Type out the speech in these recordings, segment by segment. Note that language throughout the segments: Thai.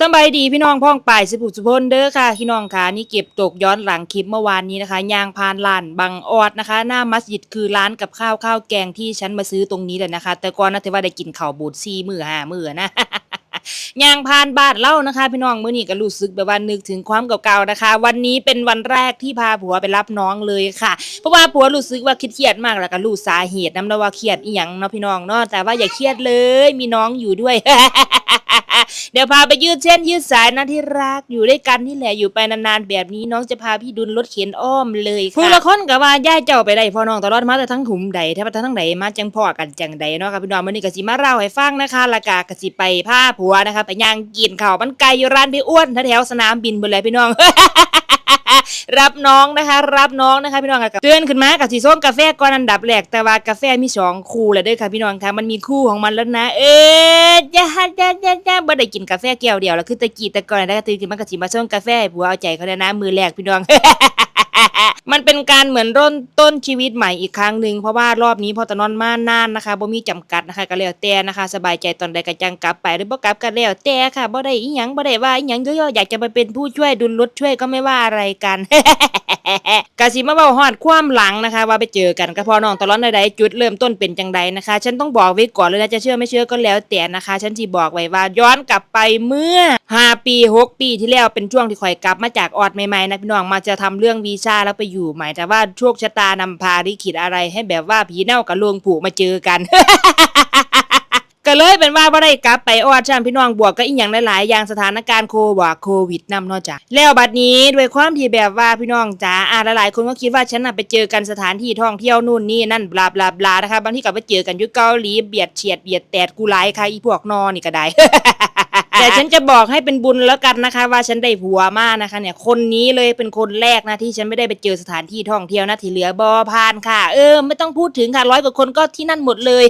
สบายดีพี่น้องพ้องป่ายสิบุสุพลเด้อค่ะพี่น้องค่ะนี่เก็บตกย้อนหลังคลิปเมื่อวานนี้นะคะยางพานลานบางออดนะคะ หน้ามัสยิดคือร้านกับข้าวข้าวแกงที่ฉันมาซื้อตรงนี้แหละนะคะ แต่ก่อนนะเทว่าได้กินข่าวบูดซีมือห้ามือนะ ยางพานบ้านเล่านะคะ พี่น้องเมื้อนี้ก็รู้สึกแบบว่านึกถึงความเก่าๆนะคะ วันนี้เป็นวันแรกที่พาผัวไปรับน้องเลยค่ะ เพราะว่าผัวรู้สึกว่าเครียดมากแล้วก็รู้สาเหตุน้ำแล้วว่าเครียดอีหยังเนาะพี่น้องเนาะแต่ว่าอย่าเครียดเลย มีน้องอยู่ด้วยเดี๋ยวพาไปยืดเส้นยืดสายนะที่รักอยู่ด้วยกันนี่แหละอยู่ไปนานๆแบบนี้น้องจะพาพี่ดุลรถเข็นอ้อมเลยค่ะผู้ละคนก็ว่าย่าเจ้าไปได้พ่อน้องตลอดมาแต่ทั้งถุมใดแทบทั้งใดมาจังพ่อกันจังใดเนาะค่ะพี่น้องมื้อนี้กสิมาเล่าให้ฟังนะคะละกากสิไปพาผัวนะคะไปย่างกินข้าวมันไก่อยู่ร้านพี่อ้วนแถวสนามบินบนเลยพี่น้องรับน้องนะคะ รับน้องนะคะพี่น้องค่ะเตือนขึ้นมากับสีส้มกาแฟก่อนอันดับแรกแต่ว่ากาแฟมีสองคู่เลยเด้วยค่ะพี่น้องค่ะมันมีคู่ของมันแล้วนะ เอ๊ะจ้าจ้าจ้าจ้าบ่ได้กินกาแฟแก้วเดียวแล้วคือตะกี้ต่ก่อนได้วก็ตื่นขึ้นมากับสีมาส่งกาแฟห้ผัวเอาใจเขาเลยนะมือแรกพี่น้อง มันเป็นการเหมือนร่นต้นชีวิตใหม่อีกครั้งหนึ่งเพราะว่ารอบนี้พอตะนอนมาน่านนะคะบ่มีจำกัดนะคะก็แล้วแต่นะคะ สบายใจตอนใดก็จังกลับไปหรือบ่กลับก็แล้วแต่ค่ะบ่ได้อีหยังบ่ได้ว่าอีหยังย่อๆอยากจะไปเป็นผู้ช่วยดุลรถช่วยก็ไม่ว่าอะไรกัน กะสิมาเว้าฮอดความหลังนะคะ ว่าไปเจอกันกับพ่อน้องตลอดใดๆจุดเริ่มต้นเป็นจังใดนะคะ ฉันต้องบอกไว้ก่อนเลยนะจะเชื่อไม่เชื่อก็แล้วแต่นะคะ ฉันสิบอกไว้ว่าย้อนกลับไปเมื่อ 5 ปี 6 ปีที่แล้วเป็นช่วงที่ข่อยกลับมาจากออดใหม่ๆนะพี่น้องมาจะทำเรื่องวีซ่าแล้วไปอยู่ใหม่แต่ว่าโชคชะตานำพาลิขิตอะไรให้แบบว่าผีเน่ากับลวงผูกมาเจอกัน ก็เลยเป็นว่าบ่ได้กลับไปออดชันพี่น้องบวกก็อีกอย่างหลายๆอย่างสถานการณ์โควาโควิดนำเนอกจากแล้วบัดนี้ด้วยความที่แบบว่าพี่น้องจ๋าอ่าหลายๆคนก็คิดว่าฉันน่ะไปเจอกันสถานที่ท่องเที่ยวนู่นนี่นั่นบลาบลาบลานะคะบางที่ก็ไปเจอกันยู่เกาหลีเบียดเฉียดเบียดแตดกูหลค่ะอีพวกนอนี่ก็ได้แต่ฉันจะบอกให้เป็นบุญแล้วกันนะคะ ว่าฉันได้ผัวมากนะคะ เนี่ยคนนี้เลยเป็นคนแรกนะที่ฉันไม่ได้ไปเจอสถานที่ท่องเที่ยวนะที่เหลือบอพานค่ะ เออ ไม่ต้องพูดถึงค่ะร้อยกว่าคนก็ที่นั่นหมดเลย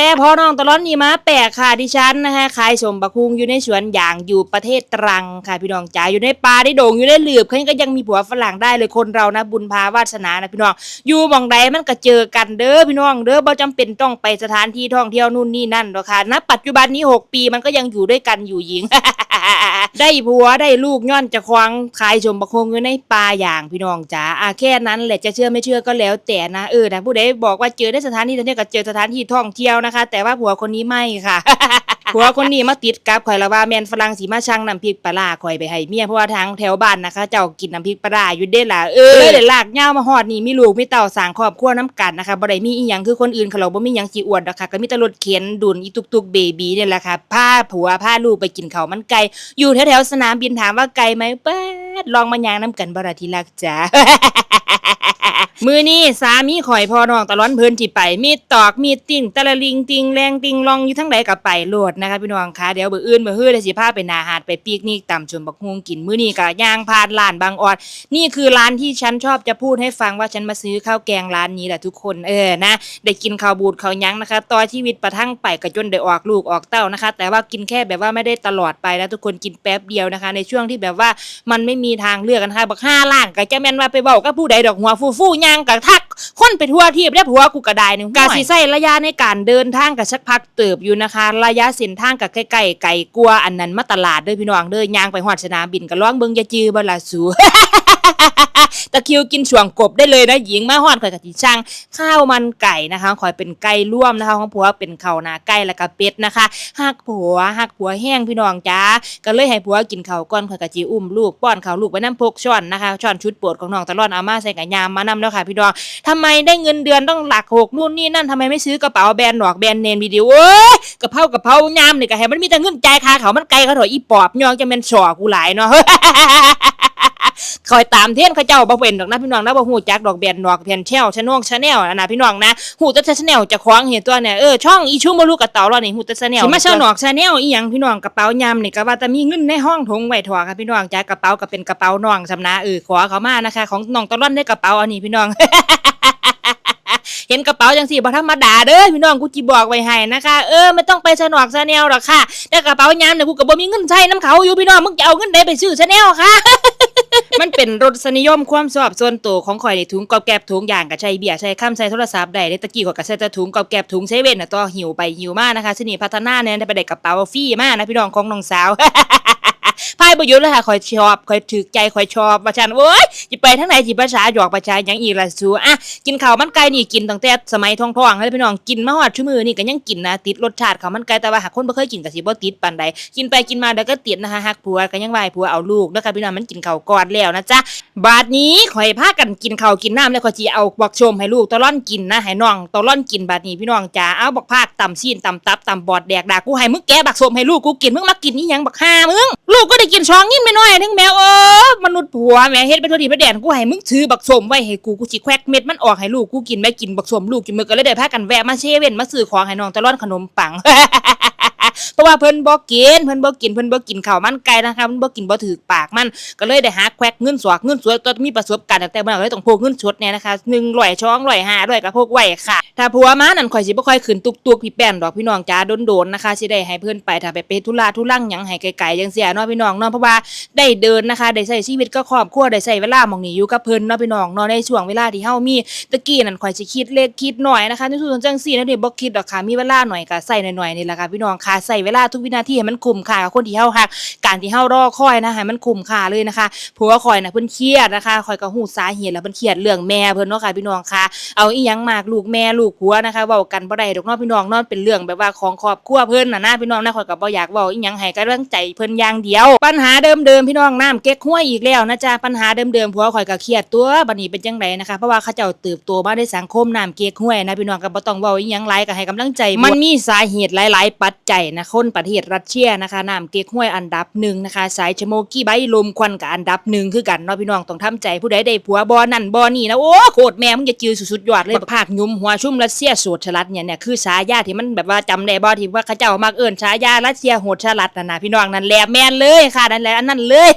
แต่พอน้องตลอดนี่มาแปลกค่ะดิฉันนะคะขายสมบักคุงอยู่ในสวนยางอยู่ประเทศตรังค่ะพี่น้องจ๋าอยู่ในป่าได้โด่งอยู่ในหลืบเขาก็ยังมีผัวฝรั่งได้เลยคนเรานะบุญพาวาสนานะพี่น้องอยู่มองใดมันก็เจอกันเด้อพี่น้องเด้อบ่จำเป็นต้องไปสถานที่ท่องเที่ยวนู่นนี่นั่นหรอกค่ะณปัจจุบันนี้หกปีมันก็ยังอยู่ด้วยกันอยู่หญิงได้ผัวได้ลูกย้อนจะควางขายชมบักคงอยู่ในป่าอย่างพี่น้องจ๋าอะแค่นั้นแหละจะเชื่อไม่เชื่อก็แล้วแต่นะเออนะผู้ใดบอกว่าเจอได้สถานที่ท่องเที่ยวก็เจอสถานที่ท่องเที่ยวนะคะ แต่ว่าผัวคนนี้ไม่ค่ะ ผัวคนนี้มาติดกับข่อยละว่าแมนฝรั่งสีมาช่างน้ำพริกปลาร้าข่อยไปให้เมียเพราะว่าทางแถวบ้านนะคะ เจ้ากินน้ำพริกปลาร้าอยู่เด้ล่ะเออเลยเดี๋ยวลากเหย้ามาฮอดนี่มีลูกมีเต่าสร้างครอบครัวน้ำกันนะคะบ่ได้มีอีหยังคือคนอื่นเขาเราบ่มีหยังสิอวดดอกค่ะก็มีแต่รถเข็นดุนอีตุกๆเบบีเนี่ยแหละค่ะพาผัวพาลูกไปกินข้าวมันไก่อยู่แถวๆสนามบินถามว่าไกลไหมเปิดลองมายางน้ำกันบราทีรักจ๋า มือนี้สามีข่อยพอน้องตะล้อนเพลินจิไป มีตอกมีติ่งตะละลิงติงแรงติงลองอยู่ทั้งใดกับไปโหลดนะคะพี่น้องคะเดี๋ยวเบื่ออื่นเบื่อฮื้อได้สิพาไปนาหาดไปปีกนิกตำชมบักฮวงกินมือนี้ก็ย่างพานลานบางออด นี่คือร้านที่ฉันชอบจะพูดให้ฟังว่าฉันมาซื้อข้าวแกงร้านนี้แหละทุกคนเออนะได้กินข้าวบูดข้าวยั้งนะคะต่อชีวิตประทังไปกระจนได้ออกลูกออกเต้านะคะ แต่ว่ากินแค่แบบว่าไม่ได้ตลอดไปนะทุกคนกินแป๊บเดียวนะคะ ในช่วงที่แบบว่ามันไม่มีทางเลือกกันะคะบักห้าล่างก็จะแม่นว่าไปเว้ากับผู้ใดดอกหัวฟูฟูๆย่างกับทักคนไปทั่วที่ได้ผัวกูกระไดหนึงกาสิใส่ระยะในการเดินทางกับชักพักเติบอยู่นะคะ ระยะเส้นทางกับใกล้ๆไก่กลัวอันนั้นมาตลาดเด้อพี่น้องเด้อย่างไปฮอดสนามบินก็ร้องเบิ่งอย่าจื้อบ่ล่ะสู ตะคิวกินช่วงกบได้เลยนะหญิงมาฮอดข่อยกับจิช่างข้าวมันไก่นะคะข่อยเป็นไก่ร่วมนะคะของผัวเป็นข้าวนาไก่แล้วก็เป็ดนะคะหักผัวหักผัวแห้งพี่น้องจ้าก็เลยให้ผัวกินข้าวก่อนข่อยกับจีอุ้มลูกป้อนข้าวลูกไปน้ำพกช้อนนะคะช้อนชุดโปรดของน้องตะล่อนเอามาใส่กับยามมานำแล้วค่ะพี่น้องทำไมได้เงินเดือนต้องหลักหกนู่นนี่นั่นทำไมไม่ซื้อกระเป๋าแบรนด์หนอกแบรนด์เนมวิดีโอเอ้ยกระเพรากระเพรายามนี่ก็ให้มันมีแต่เงินจ่ายค่าเขามันไกลเขาถอยอีปอบยองจะเป็นฉอกูหลายเนาะ คอยตามเทรนเขาเจ้าบ่เป็นดอกนะพี่น้องนะบ่ฮู้จักดอกแบรนด์หนอกแผ่นแชลชะนงชาแนลนะพี่น้องนะฮู้แต่ชาแนลจะคว้างเห็นตัวเนี่ยเออช่องอีชูบ่รู้กระเต๋าเรานี่ฮู้แต่ชาแนลสิมาเช่าหนอกชาแนลอีหยังพี่น้องกระเป๋ายามนี่ก็ว่าแต่มีเงินในห้องทงไว้ถอค่ะพี่น้องจ้ากระเป๋าก็เป็นกระเป๋าน้องสำนะเออขอเขามานะคะ ของน้องตะล่อนได้กระเป๋าอันนี้พี่น้องเห็นกระเป๋าจังสี่บ่ธรรมดาเด้อพี่น้องกูจิบอกไว้ให้นะคะเออไม่ต้องไปสนอกชาแนลหรอกค่ะแต่กระเป๋ายามเนี่ยกูก็บ่มีเงินใช้น้ำเขาอยู่พี่น้องมึงจะเอาเงินใดไปซื้อชาแนลค่ะ มันเป็นรสนิยมความชอบส่วนตัวของข่อยในถุงกอบแกบถุงอย่างกับใช้เบียร์ใช้ข้ามใช้โทรศัพท์ได้ในตะกี้ก็กระใช้แต่ถุงกอบแกบถุงใช้เว้นน่ะต่อหิวไปหิวมานะคะชนีพัฒนาเนี่ยได้ไปได้กระเป๋าฟรีมานะพี่น้องของน้องสาว พายประยุทธ์เลยค่ะคอยชอบคอยถือใจคอยชอบประชันโอ้ยจะไปทั้งไหนจิภาษาหยอกประชาหยังอีละสูอะกินข้าวมันไก่นี่กินตั้งแต่สมัยทองทองๆเลยพี่น้องกินมาฮอดชั่วมือนี่ก็ยังกินนะติดรสชาติข้าวมันไก่แต่ว่าหากคนบ่เคยกินก็สิบ่ติดปานใดกินไปกินมาเดี๋ยวก็ติดนะคะหักผัวก็ยังไหวผัวเอาลูกนะคะพี่น้องมันกินข้าวก่อนแล้วนะจ๊ะบาดนี้ข่อยพากันกินข้าวกินน้ำแล้วข่อยสิเอาบักชมให้ลูกตะล่อนกินนะให้น้องตะล่อนกินบาดนี้พี่น้องจ๋าเอาบักพากตำซีนตำตับตำบอดแดกดากูให้มึงแกะบักสมให้ลูกกูกินมึงมากินนี่ยังบักห่ามึงลูกก็ได้กินช้องยิ้มไม่น้อยนึงแมวเออมนุษย์ผัวแม่เฮ็ดไปทั่วทีประแดนกูให้มึงถือบักสมไว้ให้กูกูสิแควกเม็ดมันออกให้ลูกกูกินแม่กินบักสมลูกกินมือก็เลยได้พากันแวะมาเชเว่นมาซื้อของให้น้องตะล่อนขนมปัง เพราะว่าเพิ่นบ่กินเพิ่นบ่กินเพิ่นบ่กินข้าวมันไก่นะคะเพิ่นบ่กินบ่ถือปากมันก็เลยได้หาแควกเงินสวกเงินสวยตัวมีประสบการณ์แต่เมื่อเลยต้องพกเงินสดเนี่ยนะคะ100ช่อง105ด้วยก็พกไว้ค่ะ ถ้าผัวมานั่นข่อยสิบ่ค่อยขึ้นตุกๆพี่แป้นดอกพี่น้องจ้าโดนๆนะคะสิได้ให้เพิ่นไปถ้าไปไปธุระธุรังหยังให้ไกลๆจังซี่เนาะพี่น้องเนาะเพราะว่าได้เดินนะคะได้ใช้ชีวิตกับครอบครัวได้ใช้เวลาหมองนี้อยู่กับเพิ่นเนาะพี่น้องเนาะในช่วงเวลาที่เฮามีตะกี้นั่นข่อยสิคิดเล็กคิดน้อยนะคะในส่วนจังซี่นะเดี๋ยวบ่คิดดอกค่ะมีเวลาหน่อยก็ใส่หน่อยๆนี่แหละค่ะพี่น้องค่ะใส่เวลาทุกวินาทีให้มันคุ้มค่ากับคนที่เฮาฮักการที่เฮารอคอยนะให้มันคุ้มค่าเลยนะคะผัวข่อยนะเพิ่นเครียดนะคะข่อยก็ฮู้สาเหตุแล้วเพิ่นเครียดเรื่องแม่เพิ่นเนาะค่ะพี่น้องค่ะ เอาอีหยังมากลูกแม่ลูกผัวนะคะเว้ากันบ่ได้ดอกเนาะพี่น้องเนาะเป็นเรื่องแบบว่าของครอบครัวเพิ่นน่ะนะพี่น้องนะข่อยก็บ่อยากเว้าอีหยังให้กำลังใจเพิ่นอย่างเดียว ปัญหาเดิมๆพี่น้องน้ำเก๊กห้วยอีกแล้วนะจ๊ะปัญหาเดิมๆผัวข่อยก็เครียดตัวบัดนี้เป็นจังไดนะคะเพราะว่าเขาเจ้าเติบโตมาในสังคมน้ำเก๊กห้วยนะพี่น้องก็บ่ต้องเว้าอีหยังหลายก็ให้กำลังใจมันมีสาเหตุหลาย ๆ ปัจ ใจนะคนประเทศรัสเซียนะคะน้ำเก๊กห้วยอันดับหนึ่งนะคะ สายชโมกี้ใบลมควันก็อันดับหนึ่งคือกันเนาะพี่น้องต้องทำใจผู้ใดได้ผัวบ่นั่นบ่นี่นะโอ้โคตรแม่มึงจะจือสุดๆยอดเลยภาคยุมหัวชุ่มรัสเซียโสดฉลัดเนี่ยเนี่ยคือฉายาที่มันแบบว่าจำได้บ่ที่ว่าเขาเจ้ามักเอิ้นฉายารัสเซียโหดฉลัดนะนะพี่น้องนั่นแหละแม่นเลยค่ะนั่นแหละอันนั้นเลย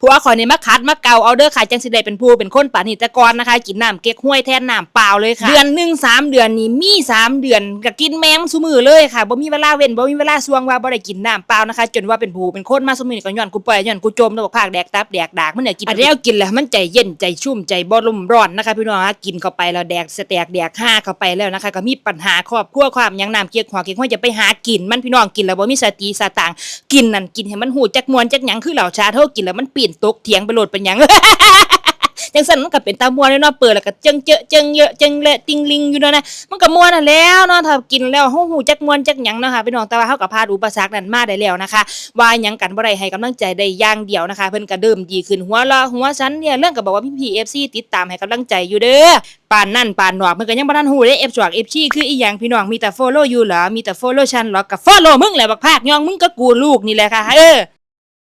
ผัวข่อยนี่มาคัดมาเกาเอาเด้อค่ะจังสิได้เป็นผู้เป็นคนปานิตกรนะคะ กินน้ำเก๊กห้วยแทนน้ำเปล่าเลยค่ะ เดือนหนึ่งสามเดือนนี่มีสามเดือนก็กินแมงซุมือเลยค่ะบ่มีเวลาเว้นบ่มีเวลาสวงว่าบ่ได้กินน้ำเปล่านะคะ จนว่าเป็นผู้เป็นคนมาซุมือนี่ก็ย้อนกูปล่อยย้อนกูจมแล้วบอกภาคแดกตับแดกดากมันเนี่ยกินอันแล้วกินแล้วมันใจเย็นใจชุ่มใจบ่ลมร้อนนะคะ พี่น้องคะกินเข้าไปแล้วแดกสแตกแดกห้าเข้าไปแล้วนะคะ ก็มีปัญหาครอบครัวความหยังน้ำเก๊กหัวเก๊กห้วยจะไปหากินมันพี่น้องกินแล้วบ่มีสติสตางค์กินนั่นกินให้มันหูจักมวนจักหยังคือเหล่าชาเท่ากินแล้วมันปีนตกเถียงไปโหลดเป็นหยัง จังสันมันก็เป็นตามวนเลยเนาะเปิดแล้วก็จังเจอะจังเยอะจังเละติงลิงอยู่เนาะนะมันก็มวนน่ะแล้วเนาะถ้ากินแล้วเฮาหูจักมวนจักหยังเนาะค่ะพี่น้องแต่ว่าเฮาก็ผ่านอุปสรรคนั้นมาได้แล้วนะคะ ว่าหยังกันบ่ได้ให้กำลังใจได้อย่างเดียวนะคะเพิ่นก็เดิมดีขึ้นหัวเราะหัวฉันเนี่ยเรื่องก็บอกว่าพี่พี FC ติดตามให้กำลังใจอยู่เด้อปานนั่นปานนอกมันก็ยังบ่ทันฮู้เด้ F สวก F ชีคืออีหยังพี่น้องมีแต่ follow อยู่เหรอมีแต่ follow ฉันเหรอก็ follow มึงแหละบักพากย่องมึงก็กูลูกนี่แหละค่ะเออ